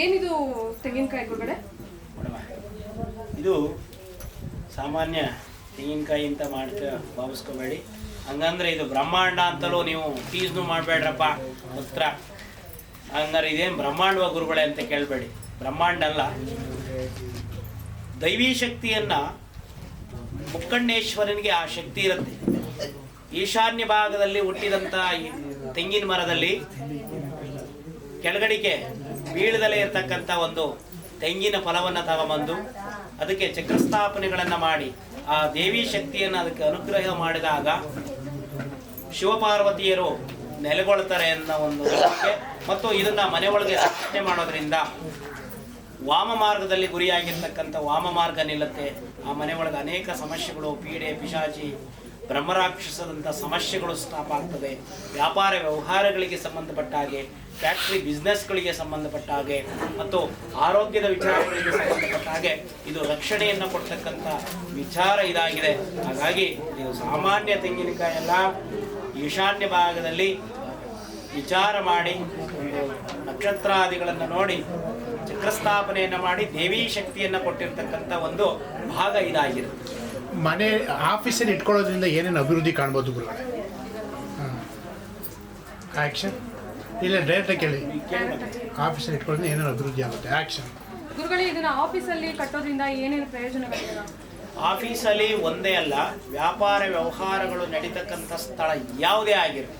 ಏನಿದು ತೆಂಗಿನಕಾಯಿ ಒಳಗಡೆ ಇದು ಸಾಮಾನ್ಯ ತೆಂಗಿನಕಾಯಿ ಅಂತ ಮಾಡ್ತಾ ಭಾವಿಸ್ಕೋಬೇಡಿ. ಹಂಗಂದ್ರೆ ಇದು ಬ್ರಹ್ಮಾಂಡ ಅಂತಲೂ ನೀವು ಟೀಸ್ನು ಮಾಡಬೇಡ್ರಪ್ಪ ಉತ್ತರ ಹಂಗಾರೆ ಇದೇನು ಬ್ರಹ್ಮಾಂಡವ ಗುರುಗಳೇ ಅಂತ ಕೇಳಬೇಡಿ. ಬ್ರಹ್ಮಾಂಡ ಅಲ್ಲ. ದೈವಿ ಶಕ್ತಿಯನ್ನ ಮುಕ್ಕಣ್ಣೇಶ್ವರನಿಗೆ ಆ ಶಕ್ತಿ ಇರುತ್ತೆ. ಈಶಾನ್ಯ ಭಾಗದಲ್ಲಿ ಹುಟ್ಟಿದಂಥ ತೆಂಗಿನ ಮರದಲ್ಲಿ ಕೆಳಗಡಿಗೆ ಬೀಳದಲೇ ಇರತಕ್ಕಂಥ ಒಂದು ತೆಂಗಿನ ಫಲವನ್ನು ತಗೊಂಬಂದು ಅದಕ್ಕೆ ಚಕ್ರಸ್ಥಾಪನೆಗಳನ್ನು ಮಾಡಿ ಆ ದೇವಿ ಶಕ್ತಿಯನ್ನು ಅದಕ್ಕೆ ಅನುಗ್ರಹ ಮಾಡಿದಾಗ ಶಿವಪಾರ್ವತಿಯರು ನೆಲೆಗೊಳ್ತಾರೆ ಅನ್ನೋ ಒಂದು ಮತ್ತು ಇದನ್ನ ಮನೆ ಒಳಗೆ ಸ್ಥಾಪನೆ ಮಾಡೋದ್ರಿಂದ ವಾಮ ಮಾರ್ಗದಲ್ಲಿ ಗುರಿಯಾಗಿರ್ತಕ್ಕಂಥ ವಾಮ ಮಾರ್ಗ ನಿಲ್ಲುತ್ತೆ. ಆ ಮನೆ ಒಳಗೆ ಅನೇಕ ಸಮಸ್ಯೆಗಳು, ಪೀಡೆ, ಪಿಶಾಚಿ ಬ್ರಹ್ಮರಾಕ್ಷಸದಂಥ ಸಮಸ್ಯೆಗಳು ಸ್ಟಾಪ್ ಆಗ್ತದೆ. ವ್ಯಾಪಾರ ವ್ಯವಹಾರಗಳಿಗೆ ಸಂಬಂಧಪಟ್ಟ ಹಾಗೆ ಫ್ಯಾಕ್ಟ್ರಿ ಬಿಸ್ನೆಸ್ಗಳಿಗೆ ಸಂಬಂಧಪಟ್ಟ ಹಾಗೆ, ಮತ್ತು ಆರೋಗ್ಯದ ವಿಚಾರಗಳಿಗೆ ಸಂಬಂಧಪಟ್ಟ ಹಾಗೆ ಇದು ರಕ್ಷಣೆಯನ್ನು ಕೊಡ್ತಕ್ಕಂಥ ವಿಚಾರ ಇದಾಗಿದೆ. ಹಾಗಾಗಿ ನೀವು ಸಾಮಾನ್ಯ ತೆಂಗಿನಕಾಯಿ ಅಲ್ಲ ಈಶಾನ್ಯ ಭಾಗದಲ್ಲಿ ವಿಚಾರ ಮಾಡಿ ನಕ್ಷತ್ರಾದಿಗಳನ್ನು ನೋಡಿ, ಚಕ್ರಸ್ಥಾಪನೆಯನ್ನು ಮಾಡಿ, ದೇವಿ ಶಕ್ತಿಯನ್ನು ಕೊಟ್ಟಿರ್ತಕ್ಕಂಥ ಒಂದು ಭಾಗ ಇದಾಗಿರುತ್ತೆ. ಮನೆ ಆಫೀಸಲ್ಲಿ ಇಟ್ಕೊಳ್ಳೋದ್ರಿಂದ ಏನೇನು ಅಭಿವೃದ್ಧಿ ಕಾಣ್ಬೋದು ಗುರುಗಳೇ? ಹಾಂ. ಆ್ಯಕ್ಷನ್ ಇಲ್ಲ ಡೈರೆಕ್ಟಾಗಿ ಕೇಳಿ. ಆಫೀಸಲ್ಲಿ ಇಟ್ಕೊಳ್ಳೋದ್ರಿಂದ ಏನೇನು ಅಭಿವೃದ್ಧಿ ಆಗುತ್ತೆ? ಆ್ಯಕ್ಷನ್ ಗುರುಗಳೇ ಇದನ್ನ ಆಫೀಸಲ್ಲಿ ಕಟ್ಟೋದ್ರಿಂದ ಏನೇನು ಪ್ರಯೋಜನಗಳಿದೆ ಆಫೀಸಲ್ಲಿ ಒಂದೇ ಅಲ್ಲ ವ್ಯಾಪಾರ ವ್ಯವಹಾರಗಳು ನಡೀತಕ್ಕಂಥ ಸ್ಥಳ ಯಾವುದೇ ಆಗಿರಲಿ.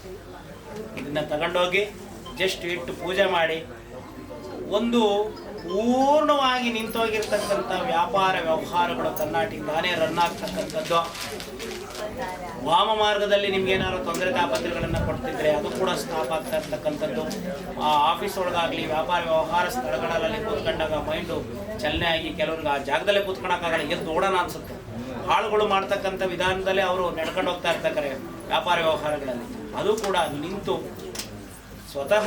ಇದನ್ನು ತಗೊಂಡೋಗಿ ಜಸ್ಟ್ ಇಟ್ಟು ಪೂಜೆ ಮಾಡಿ. ಒಂದು ಪೂರ್ಣವಾಗಿ ನಿಂತೋಗಿರ್ತಕ್ಕಂಥ ವ್ಯಾಪಾರ ವ್ಯವಹಾರಗಳು ತನ್ನಾಟಿಗೆ ತಾನೇ ರನ್ ಆಗ್ತಕ್ಕಂಥದ್ದು. ವಾಮ ಮಾರ್ಗದಲ್ಲಿ ನಿಮ್ಗೆ ಏನಾದ್ರು ತೊಂದರೆ ತಾಪತ್ರೆಗಳನ್ನು ಕೊಡ್ತಿದ್ರೆ ಅದು ಕೂಡ ಸ್ಟಾಪ್ ಆಗ್ತಾ ಇರ್ತಕ್ಕಂಥದ್ದು. ಆ ಆಫೀಸ್ ಒಳಗಾಗಲಿ, ವ್ಯಾಪಾರ ವ್ಯವಹಾರ ಸ್ಥಳಗಳಲ್ಲಿ ಕೂತ್ಕೊಂಡಾಗ ಮೈಂಡು ಚಲನೆ ಆಗಿ ಕೆಲವ್ರಿಗೆ ಆ ಜಾಗದಲ್ಲೇ ಕೂತ್ಕೊಳಕ್ಕಾಗಲ್ಲ. ಎದ್ದು ಓಡೋಣ ಅನ್ಸುತ್ತೆ. ಹಾಳುಗಳು ಮಾಡ್ತಕ್ಕಂಥ ವಿಧಾನದಲ್ಲೇ ಅವರು ನಡ್ಕೊಂಡು ಹೋಗ್ತಾ ಇರ್ತಾರೆ ವ್ಯಾಪಾರ ವ್ಯವಹಾರಗಳಲ್ಲಿ. ಅದು ಕೂಡ ನಿಂತು ಸ್ವತಃ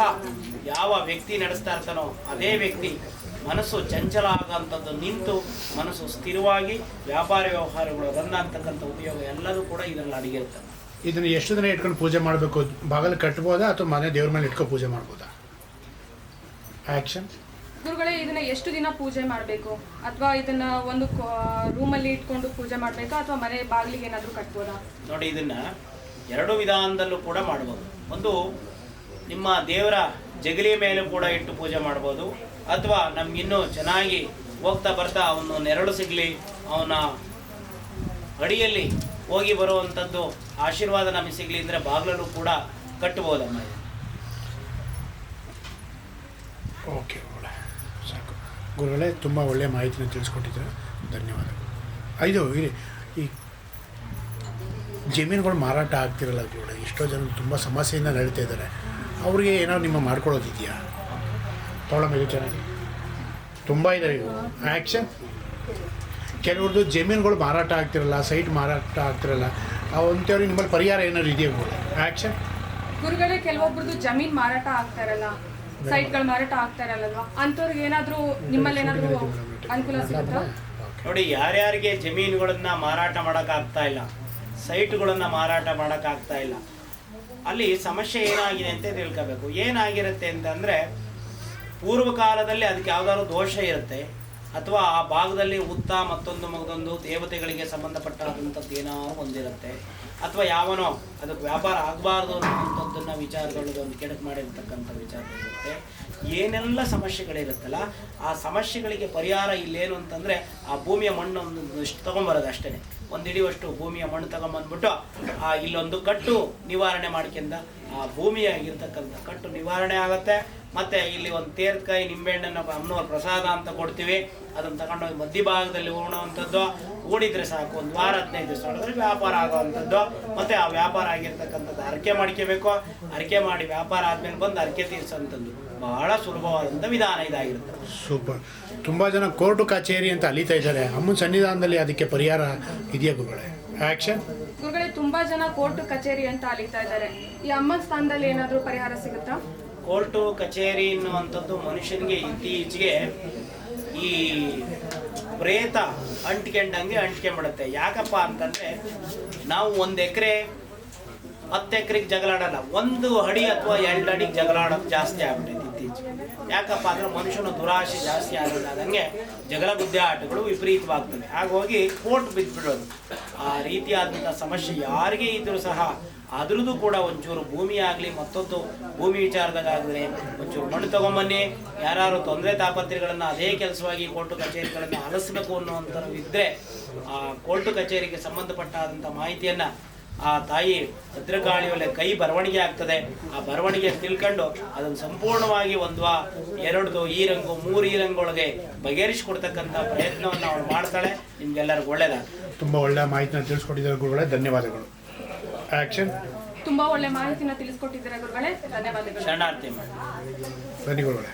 ಯಾವ ವ್ಯಕ್ತಿ ನಡೆಸ್ತಾ ಇರ್ತಾನೋ ಅದೇ ವ್ಯಕ್ತಿ ಮನಸ್ಸು ಚಂಚಲ ಆಗೋಂಥದ್ದು ನಿಂತು ಮನಸ್ಸು ಸ್ಥಿರವಾಗಿ ವ್ಯಾಪಾರ ವ್ಯವಹಾರಗಳು ರನ್ ಆಗ್ತಕ್ಕಂಥ ಉಪಯೋಗ ಎಲ್ಲದೂ ಕೂಡ ಇದರಲ್ಲಿ ಇರ್ತದೆ ಇದನ್ನು ಎಷ್ಟು ದಿನ ಇಟ್ಕೊಂಡು ಪೂಜೆ ಮಾಡಬೇಕು? ಬಾಗಿಲು ಕಟ್ಬೋದಾ ಅಥವಾ ಮನೆ ದೇವ್ರ ಮೇಲೆ ಇಟ್ಕೊಂಡು ಪೂಜೆ ಮಾಡ್ಬೋದಾ? ಆ್ಯಕ್ಷನ್ ಗುರುಗಳೇ ಇದನ್ನ ಎಷ್ಟು ದಿನ ಪೂಜೆ ಮಾಡಬೇಕು? ಅಥವಾ ಇದನ್ನ ಒಂದು ರೂಮಲ್ಲಿ ಇಟ್ಕೊಂಡು ಪೂಜೆ ಮಾಡಬೇಕಾ ಅಥವಾ ಮನೆ ಬಾಗಿಲಿಗೆ ಏನಾದರೂ ಕಟ್ಬೋದಾ? ನೋಡಿ ಇದನ್ನ ಎರಡು ವಿಧಾನದಲ್ಲೂ ಕೂಡ ಮಾಡ್ಬೋದು. ಒಂದು ನಿಮ್ಮ ದೇವರ ಜಗಲಿ ಮೇಲೆ ಕೂಡ ಇಟ್ಟು ಪೂಜೆ ಮಾಡ್ಬೋದು. ಅಥವಾ ನಮಗಿನ್ನೂ ಚೆನ್ನಾಗಿ ಹೋಗ್ತಾ ಬರ್ತಾ ಅವನು ನೆರಳು ಸಿಗಲಿ, ಅವನ ಅಡಿಯಲ್ಲಿ ಹೋಗಿ ಬರುವಂಥದ್ದು ಆಶೀರ್ವಾದ ನಮಗೆ ಸಿಗಲಿ ಅಂದರೆ ಬಾಗಿಲಲ್ಲೂ ಕೂಡ ಕಟ್ಟಬಹುದಮ್ಮ ಇದು. ಓಕೆ ಸಾಕು. ಗುರುಗಳೇ, ತುಂಬ ಒಳ್ಳೆಯ ಮಾಹಿತಿನ ತಿಳಿಸ್ಕೊಟ್ಟಿದ್ದಾರೆ. ಧನ್ಯವಾದಗಳು. ಐದು, ಇರಿ, ಈ ಜಮೀನುಗಳು ಮಾರಾಟ ಆಗ್ತಿರಲ್ಲ ಗುರುಗಳೇ. ಎಷ್ಟೋ ಜನ ತುಂಬ ಸಮಸ್ಯೆಯಿಂದ ನಡೀತಾ ಇದ್ದಾರೆ. ಅವ್ರಿಗೆ ಏನೋ ನಿಮ್ಮ ಮಾಡ್ಕೊಳ್ಳೋದಿದೆಯಾ? ತೊಗೊಳಬೇಕು ಮೇಲೆ ಚೆನ್ನಾಗಿ. ತುಂಬ ಇದ್ದಾರೆ ಇವು ಆ್ಯಕ್ಷನ್ ಕೆಲವ್ರದ್ದು ಜಮೀನುಗಳು ಮಾರಾಟ ಆಗ್ತಿರಲ್ಲ ಸೈಟ್ ಮಾರಾಟ ಆಗ್ತಿರಲ್ಲ ಅವಂಥವ್ರಿಗೆ ನಿಮ್ಮಲ್ಲಿ ಪರಿಹಾರ ಏನಾದ್ರು ಇದೆಯಾ ಆ್ಯಕ್ಷನ್ ಗುರುಗಳೇ ಕೆಲವೊಬ್ರದ್ದು ಜಮೀನು ಮಾರಾಟ ಆಗ್ತಾ ಇರಲ್ಲ ಸೈಟ್ಗಳು ಮಾರಾಟ ಆಗ್ತಾ ಇರಲ್ಲಲ್ವಾ? ಅಂಥವ್ರಿಗೆ ಏನಾದರೂ ನಿಮ್ಮಲ್ಲಿ ಏನಾದರೂ ಅನುಕೂಲ ಸಿಗುತ್ತಾ? ನೋಡಿ ಯಾರ್ಯಾರಿಗೆ ಜಮೀನುಗಳನ್ನ ಮಾರಾಟ ಮಾಡೋಕ್ಕಾಗ್ತಾ ಇಲ್ಲ ಸೈಟ್ಗಳನ್ನ ಮಾರಾಟ ಮಾಡೋಕ್ಕಾಗ್ತಾ ಇಲ್ಲ ಅಲ್ಲಿ ಸಮಸ್ಯೆ ಏನಾಗಿದೆ ಅಂತ ತಿಳ್ಕೋಬೇಕು. ಏನಾಗಿರುತ್ತೆ ಅಂತಂದರೆ ಪೂರ್ವ ಕಾಲದಲ್ಲಿ ಅದಕ್ಕೆ ಯಾವ್ದಾದ್ರು ದೋಷ ಇರುತ್ತೆ, ಅಥವಾ ಆ ಭಾಗದಲ್ಲಿ ಉತ್ತ ಮತ್ತೊಂದು ಮಗದೊಂದು ದೇವತೆಗಳಿಗೆ ಸಂಬಂಧಪಟ್ಟಾದಂಥದ್ದು ಏನೋ ಒಂದಿರುತ್ತೆ, ಅಥವಾ ಯಾವನೋ ಅದಕ್ಕೆ ವ್ಯಾಪಾರ ಆಗಬಾರ್ದು ಅನ್ನೋಂಥದ್ದನ್ನ ವಿಚಾರಗಳು ಒಂದು ಕೆಡಕು ಮಾಡಿರ್ತಕ್ಕಂಥ ವಿಚಾರಗಳಿರುತ್ತೆ ಏನೆಲ್ಲ ಸಮಸ್ಯೆಗಳಿರುತ್ತಲ್ಲ, ಆ ಸಮಸ್ಯೆಗಳಿಗೆ ಪರಿಹಾರ ಇಲ್ಲೇನು ಅಂತಂದರೆ, ಆ ಭೂಮಿಯ ಮಣ್ಣು ಒಂದು ತೊಗೊಂಬರೋದು ಅಷ್ಟೇ. ಒಂದು ಹಿಡಿಯುವಷ್ಟು ಭೂಮಿಯ ಮಣ್ಣು ತಗೊಂಬಂದ್ಬಿಟ್ಟು, ಆ, ಇಲ್ಲೊಂದು ಕಟ್ಟು ನಿವಾರಣೆ ಮಾಡ್ಕೊಂಡ, ಆ ಭೂಮಿಯ ಇರ್ತಕ್ಕಂಥ ಕಟ್ಟು ನಿವಾರಣೆ ಆಗುತ್ತೆ. ಮತ್ತೆ ಇಲ್ಲಿ ಒಂದು ತೇರ್ಕಾಯಿ ನಿಂಬೆಹಣ್ಣನ್ನು ಅಮ್ಮನವ್ರ ಪ್ರಸಾದ ಅಂತ ಕೊಡ್ತೀವಿ. ಅದನ್ನು ತಗೊಂಡೋಗಿ ಮಧ್ಯಭಾಗದಲ್ಲಿ ಉಣುವಂಥದ್ದು ಊಡಿದ್ರೆ ಸಾಕು, ಒಂದು ವಾರ, ಹದಿನೈದು ದಿವಸ ಹೊಡೆದ್ರೆ ವ್ಯಾಪಾರ ಆಗೋವಂಥದ್ದು. ಮತ್ತೆ ಆ ವ್ಯಾಪಾರ ಆಗಿರ್ತಕ್ಕಂಥದ್ದು ಅರಕೆ ಮಾಡ್ಕೋಬೇಕು. ಅರಕೆ ಮಾಡಿ ವ್ಯಾಪಾರ ಆದ್ಮೇಲೆ ಬಂದು ಅರಕೆ ತೀರ್ಸೋಂಥದ್ದು. ಬಹಳ ಸುಲಭವಾದಂಥ ವಿಧಾನ ಇದಾಗಿರುತ್ತೆ. ಸೂಪರ್. ತುಂಬ ಜನ ಕೋರ್ಟು ಕಚೇರಿ ಅಂತ ಅಲಿತಾ ಇದ್ದಾರೆ. ಅಮ್ಮನ ಸನ್ನಿಧಾನದಲ್ಲಿ ಅದಕ್ಕೆ ಪರಿಹಾರ ಇದೆಯಾ ಗುರುಗಳೇ? ಆ್ಯಕ್ಷನ್ ಗುರುಗಳೇ ತುಂಬಾ ಜನ ಕೋರ್ಟ್ ಕಚೇರಿ ಅಂತ ಅಲಿತಾ ಇದ್ದಾರೆ. ಈ ಅಮ್ಮನ ಸ್ಥಾನದಲ್ಲಿ ಏನಾದರೂ ಪರಿಹಾರ ಸಿಗುತ್ತಾ? ಕೋರ್ಟು ಕಚೇರಿ ಅನ್ನುವಂಥದ್ದು ಮನುಷ್ಯನಿಗೆ ಇತ್ತೀಚೆಗೆ ಈ ಪ್ರೇತ ಅಂಟ್ಕೊಂಡಂಗೆ ಮಾಡುತ್ತೆ ಯಾಕಪ್ಪ ಅಂತಂದ್ರೆ ನಾವು ಒಂದು ಎಕರೆ ಹತ್ತು ಎಕರೆಗೆ ಜಗಳಾಡಲ್ಲ. ಒಂದು ಅಡಿ ಅಥವಾ ಎರಡು ಅಡಿಗೆ ಜಗಳಾಡೋದು ಜಾಸ್ತಿ ಇತ್ತೀಚೆಗೆ ಯಾಕಪ್ಪ ಅಂದ್ರೆ ಮನುಷ್ಯನ ದುರಾಶೆ ಜಾಸ್ತಿ ಆಗೋದಾದಂಗೆ ಜಗಳ ಬುದ್ಧಿ ಆಟಗಳು ವಿಪರೀತವಾಗ್ತವೆ. ಹಾಗಾಗಿ ಕೋರ್ಟ್ ಬಿದ್ದುಬಿಡೋದು ಆ ರೀತಿಯಾದಂಥ ಸಮಸ್ಯೆ ಯಾರಿಗೆ ಇದ್ರೂ ಸಹ ಅದ್ರದ್ದು ಕೂಡ ಒಂಚೂರು ಭೂಮಿ ಆಗಲಿ, ಮತ್ತೊಂದು ಭೂಮಿ ವಿಚಾರದಾಗ ಒಂಚೂರು ಮಣ್ಣು ತಗೊಂಬನ್ನಿ. ಯಾರು ತೊಂದರೆ ತಾಪತ್ರೆಗಳನ್ನು ಅದೇ ಕೆಲಸವಾಗಿ ಕೋರ್ಟು ಕಚೇರಿಗಳನ್ನು ಅಲಸಬೇಕು ಅನ್ನುವಂಥದ್ದು ಇದ್ದರೆ ಆ ಕೋರ್ಟು ಕಚೇರಿಗೆ ಸಂಬಂಧಪಟ್ಟಾದಂಥ ಮಾಹಿತಿಯನ್ನು ಆ ತಾಯಿ ಭದ್ರಕಾಳಿ ಒಳ್ಳೆ ಕೈ ಬರವಣಿಗೆ ಆಗ್ತದೆ. ಆ ಬರವಣಿಗೆ ತಿಳ್ಕೊಂಡು ಅದನ್ನು ಸಂಪೂರ್ಣವಾಗಿ ಒಂದ್ವಾ ಎರಡು ಈ ರಂಗು ಮೂರು ಈ ರಂಗೊಳಗೆ ಬಗೆಹರಿಸಿಕೊಡ್ತಕ್ಕಂಥ ಪ್ರಯತ್ನವನ್ನು ಅವಳು ಮಾಡ್ತಾಳೆ. ನಿಮ್ಗೆಲ್ಲರಿಗೂ ಒಳ್ಳೇದ ತುಂಬ ಒಳ್ಳೆಯ ಮಾಹಿತಿನ ತಿಳಿಸ್ಕೊಟ್ಟಿದ್ದಾರೆ ಗುರುಗಳೇ. ಧನ್ಯವಾದಗಳು. ಆಕ್ಷನ್ ತುಂಬಾ ಒಳ್ಳೆ ಮಾಹಿತಿನ ತಿಳಿಸ್ಕೊಟ್ಟಿದ್ದಾರೆ ಗುರುಗಳೇ. ಧನ್ಯವಾದಗಳು. ಶರಣಾರ್ಥಿ ಮಾಡಿ. ಗುರುಗಳೇ